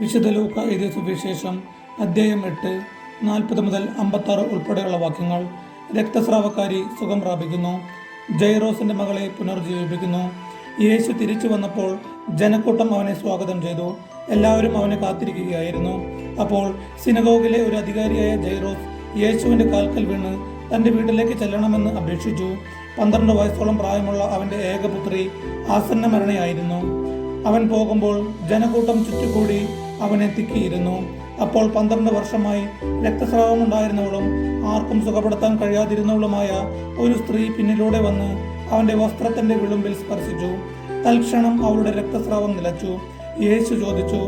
വിശുദ്ധ ലൂക്ക എഴുതിയ സുവിശേഷം അദ്ധ്യായം എട്ട് നാൽപ്പത് മുതൽ അമ്പത്താറ് ഉൾപ്പെടെയുള്ള വാക്യങ്ങൾ രക്തസ്രാവക്കാരി സുഖം പ്രാപിക്കുന്നു. ജൈറോസിന്റെ മകളെ പുനർജീവിപ്പിക്കുന്നു. യേശു തിരിച്ചു വന്നപ്പോൾ ജനക്കൂട്ടം അവനെ സ്വാഗതം ചെയ്തു. എല്ലാവരും അവനെ കാത്തിരിക്കുകയായിരുന്നു. അപ്പോൾ സിനഗോഗിലെ ഒരു അധികാരിയായ ജയറോസ് യേശുവിന്റെ കാൽക്കൽ വീണ് തന്റെ വീട്ടിലേക്ക് ചെല്ലണമെന്ന് അപേക്ഷിച്ചു. പന്ത്രണ്ട് വയസ്സോളം പ്രായമുള്ള അവന്റെ ഏകപുത്രി ആസന്ന മരണയായിരുന്നു അവൻ പോകുമ്പോൾ ജനക്കൂട്ടം ചുറ്റിക്കൂടി അവനെ തിക്കിയിരുന്നു അപ്പോൾ പന്ത്രണ്ട് വർഷമായി രക്തസ്രാവം രക്തസ്രാവമുണ്ടായിരുന്നവളും ആർക്കും സുഖപ്പെടുത്താൻ കഴിയാതിരുന്നവളുമായ ഒരു സ്ത്രീ പിന്നിലൂടെ വന്ന് അവന്റെ വസ്ത്രത്തിന്റെ വിളുമ്പിൽ സ്പർശിച്ചു. തൽക്ഷണം അവളുടെ രക്തസ്രാവം നിലച്ചു. യേശു ചോദിച്ചു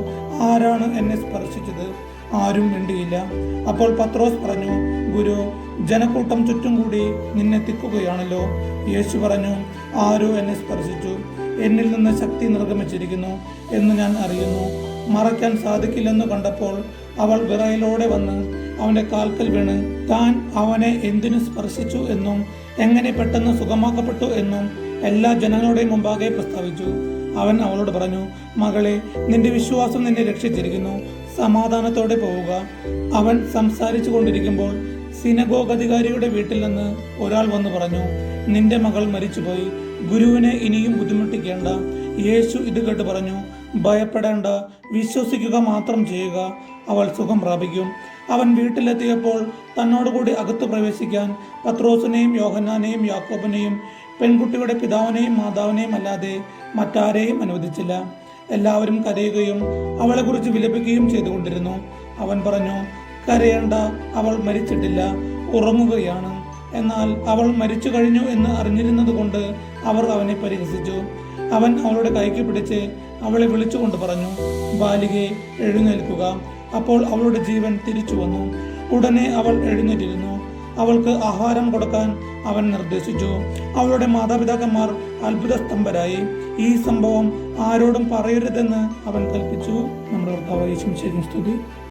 ആരാണ് എന്നെ സ്പർശിച്ചത്? ആരും മിണ്ടിയില്ല. അപ്പോൾ പത്രോസ് പറഞ്ഞു ഗുരു ജനക്കൂട്ടം ചുറ്റും കൂടി നിന്നെ തിക്കുകയാണല്ലോ യേശു പറഞ്ഞു ആരോ എന്നെ സ്പർശിച്ചു. എന്നിൽ നിന്ന് ശക്തി നിർഗമിച്ചിരിക്കുന്നു എന്ന് ഞാൻ അറിയുന്നു. മറയ്ക്കാൻ സാധിക്കില്ലെന്ന് കണ്ടപ്പോൾ അവൾ വിറയലോടെ വന്ന് അവന്റെ കാൽക്കൽ വീണ് താൻ അവനെ എന്തിനു സ്പർശിച്ചു എന്നും എങ്ങനെ പെട്ടെന്ന് സുഖമാക്കപ്പെട്ടു എന്നും എല്ലാ ജനങ്ങളുടെയും മുമ്പാകെ പ്രസ്താവിച്ചു. അവൻ അവളോട് പറഞ്ഞു മകളെ നിന്റെ വിശ്വാസം നിന്നെ രക്ഷിച്ചിരിക്കുന്നു. സമാധാനത്തോടെ പോവുക. അവൻ സംസാരിച്ചു കൊണ്ടിരിക്കുമ്പോൾ സിനഗോഗ് അധികാരിയുടെ വീട്ടിൽ നിന്ന് ഒരാൾ വന്നു പറഞ്ഞു നിന്റെ മകൾ മരിച്ചുപോയി. ഗുരുവിനെ ഇനിയും ബുദ്ധിമുട്ടിക്കേണ്ട. യേശു ഇത് കേട്ട് പറഞ്ഞു ഭയപ്പെടേണ്ട. വിശ്വസിക്കുക മാത്രം ചെയ്യുക. അവൾ സുഖം പ്രാപിക്കും. അവൻ വീട്ടിലെത്തിയപ്പോൾ തന്നോടുകൂടി അകത്ത് പ്രവേശിക്കാൻ പത്രോസിനെയും യോഹന്നാനെയും യാക്കോബിനെയും പെൺകുട്ടിയുടെ പിതാവിനെയും മാതാവിനെയും അല്ലാതെ മറ്റാരെയും അനുവദിച്ചില്ല. എല്ലാവരും കരയുകയും അവളെക്കുറിച്ച് വിലപിക്കുകയും ചെയ്തുകൊണ്ടിരുന്നു. അവൻ പറഞ്ഞു കരയേണ്ട അവൾ മരിച്ചിട്ടില്ല. ഉറങ്ങുകയാണ്. എന്നാൽ അവൾ മരിച്ചു കഴിഞ്ഞു എന്ന് അറിഞ്ഞിരുന്നത് കൊണ്ട് അവർ അവനെ പരിഹസിച്ചു. അവൻ അവളുടെ കൈക്ക് പിടിച്ച് അവളെ വിളിച്ചുകൊണ്ട് പറഞ്ഞു ബാലികയെ എഴുന്നേൽക്കുക. അപ്പോൾ അവളുടെ ജീവൻ തിരിച്ചു വന്നു. ഉടനെ അവൾ എഴുന്നേറ്റിരുന്നു. അവൾക്ക് ആഹാരം കൊടുക്കാൻ അവൻ നിർദ്ദേശിച്ചു. അവളുടെ മാതാപിതാക്കന്മാർ അത്ഭുതസ്തംഭരായി. ഈ സംഭവം ആരോടും പറയരുതെന്ന് അവൻ കൽപ്പിച്ചു. നമ്മുടെ കർത്താവ് സ്തുതി.